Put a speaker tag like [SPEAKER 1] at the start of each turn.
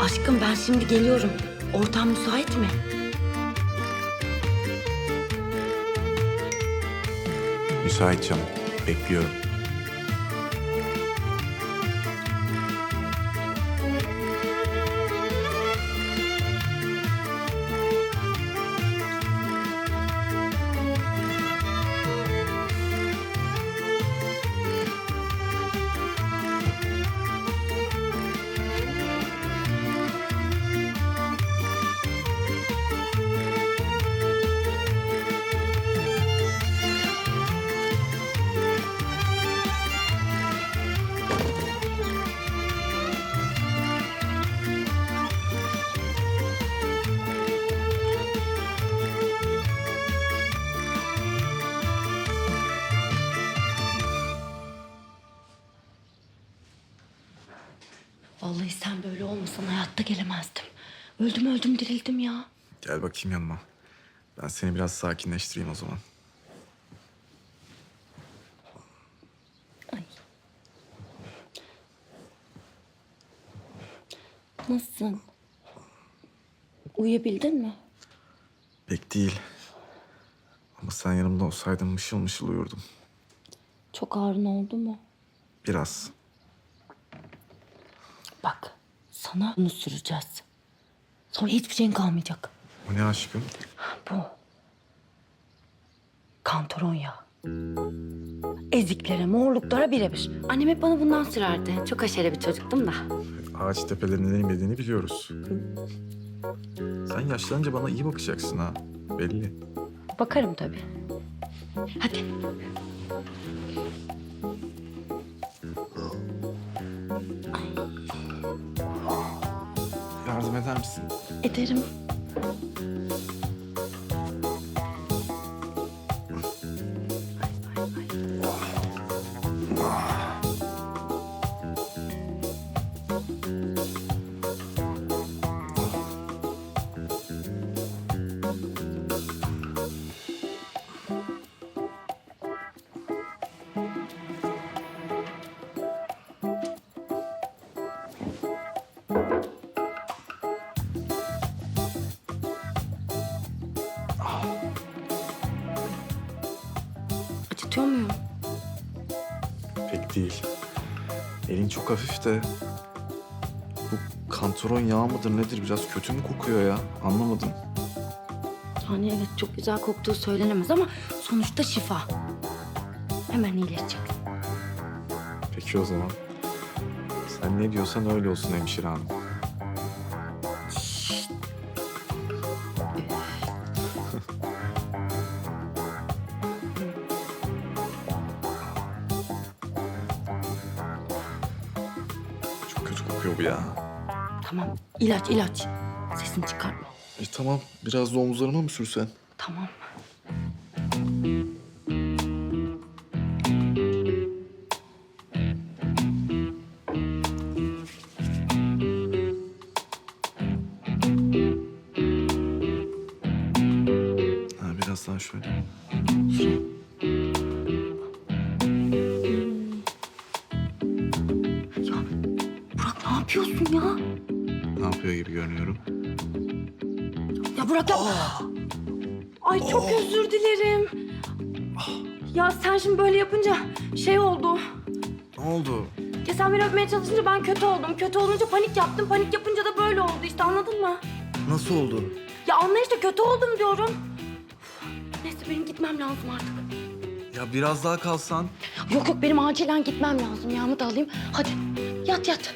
[SPEAKER 1] Aşkım ben şimdi geliyorum. Ortam müsait mi?
[SPEAKER 2] Müsait canım. Bekliyorum.
[SPEAKER 1] Vallahi sen böyle olmasan hayatta gelemezdim. Öldüm öldüm dirildim ya.
[SPEAKER 2] Gel bakayım yanıma. Ben seni biraz sakinleştireyim o zaman.
[SPEAKER 1] Ay. Nasılsın? Uyuyabildin mi?
[SPEAKER 2] Pek değil. Ama sen yanımda olsaydın mışıl mışıl uyurdum.
[SPEAKER 1] Çok ağrın oldu mu?
[SPEAKER 2] Biraz.
[SPEAKER 1] Bak sana bunu süreceğiz. Sonra hiçbir şeyin kalmayacak.
[SPEAKER 2] O ne aşkım?
[SPEAKER 1] Bu. Kantaron yağı. Eziklere, morluklara birebir. Annem hep bana bundan sürerdi. Çok aşere bir çocuktum da.
[SPEAKER 2] Ağaç tepelerinin inmediğini biliyoruz. Sen yaşlanınca bana iyi bakacaksın ha. Belli.
[SPEAKER 1] Bakarım tabii. Hadi.
[SPEAKER 2] Yardım eder misin?
[SPEAKER 1] Ederim. Acıtıyor muyum?
[SPEAKER 2] Pek değil. Elin çok hafif de... Bu kantaron yağı mıdır nedir? Biraz kötü mü kokuyor ya? Anlamadım.
[SPEAKER 1] Yani evet çok güzel koktuğu söylenemez ama sonuçta şifa. Hemen iyileşecek.
[SPEAKER 2] Peki o zaman. Sen ne diyorsan öyle olsun hemşire hanım. Kokuyor bu ya.
[SPEAKER 1] Tamam ilaç ilaç. Sesini çıkarma.
[SPEAKER 2] E tamam, biraz da omuzlarıma mı sürsen?
[SPEAKER 1] Tamam.
[SPEAKER 2] Ha, biraz daha şöyle.
[SPEAKER 1] Şuraya. Burak ne yapıyorsun ya?
[SPEAKER 2] Ne yapıyor gibi görünüyorum?
[SPEAKER 1] Ya Burak yapma. Ay çok özür dilerim. Ya sen şimdi böyle yapınca şey oldu.
[SPEAKER 2] Ne oldu?
[SPEAKER 1] Ya sen beni öpmeye çalışınca ben kötü oldum. Kötü olunca panik yaptım. Panik yapınca da böyle oldu işte anladın mı?
[SPEAKER 2] Nasıl oldu?
[SPEAKER 1] Ya anla işte kötü oldum diyorum. Neyse benim gitmem lazım artık.
[SPEAKER 2] Ya biraz daha kalsan.
[SPEAKER 1] Yok yok benim acilen gitmem lazım. Yağımı da alayım. Hadi yat yat.